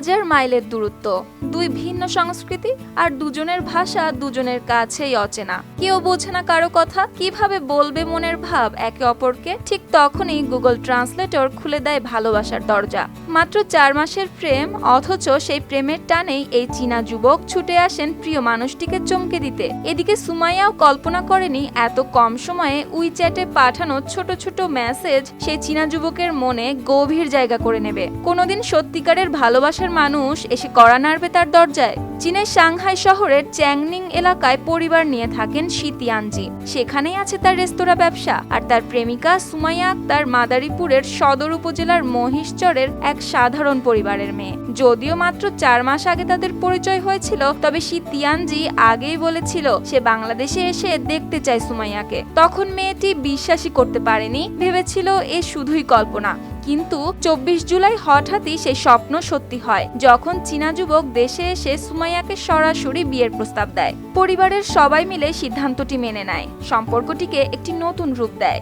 হাজার মাইলের দূরত্ব। দুই ভিন্ন সংস্কৃতি আর দুজনের ভাষা দুজনের কাছেই অচেনা। কেউ বোঝে না কারও কথা, কীভাবে বলবে মনের ভাব একে অপরকে, ঠিক তখনই গুগল ট্রান্সলেটর খুলে দেয় ভালোবাসার দরজা। মাত্র চার মাসের প্রেম, অথচ সেই প্রেমের টানেই এই চীনা যুবক ছুটে আসেন প্রিয় মানুষটিকে চমকে দিতে। এদিকে সুমাইয়াও কল্পনা করেনি এত কম সময়ে উইচ্যাটে পাঠানো ছোট ছোট মেসেজ সেই চীনা যুবকের মনে গভীর জায়গা করে নেবে। কোনোদিন সত্যিকারের ভালোবাসার মানুষ এসে কড়া নাড়বে তার দরজায়। চীনের সাংহাই শহরের চ্যাংনিং এলাকায় পরিবার নিয়ে থাকেন শীতিয়ানজি। সেখানেই আছে তার রেস্তোরাঁ ব্যবসা আর তার প্রেমিকা সুমাইয়া আক্তার মাদারীপুরের সদর উপজেলার মহিষচরের এক সাধারণ পরিবারের মেয়ে। যদিও মাত্র চার মাস আগে তাদের পরিচয় হয়েছিল, তবে শীতিয়ানজি আগেই বলেছিল, সে বাংলাদেশে এসে দেখতে চায় সুমাইয়াকে। তখন মেয়েটি বিশ্বাসই করতে পারেনি, ভেবেছিল এ শুধুই কল্পনা। কিন্তু চব্বিশ জুলাই হঠাৎই সেই স্বপ্ন সত্যি হয়। যখন চীনা যুবক দেশে এসে সুমাইয়াকে সরাসরি বিয়ের প্রস্তাব দেয়। পরিবারের সবাই মিলে সিদ্ধান্তটি মেনে নেয়। সম্পর্কটিকে একটি নতুন রূপ দেয়।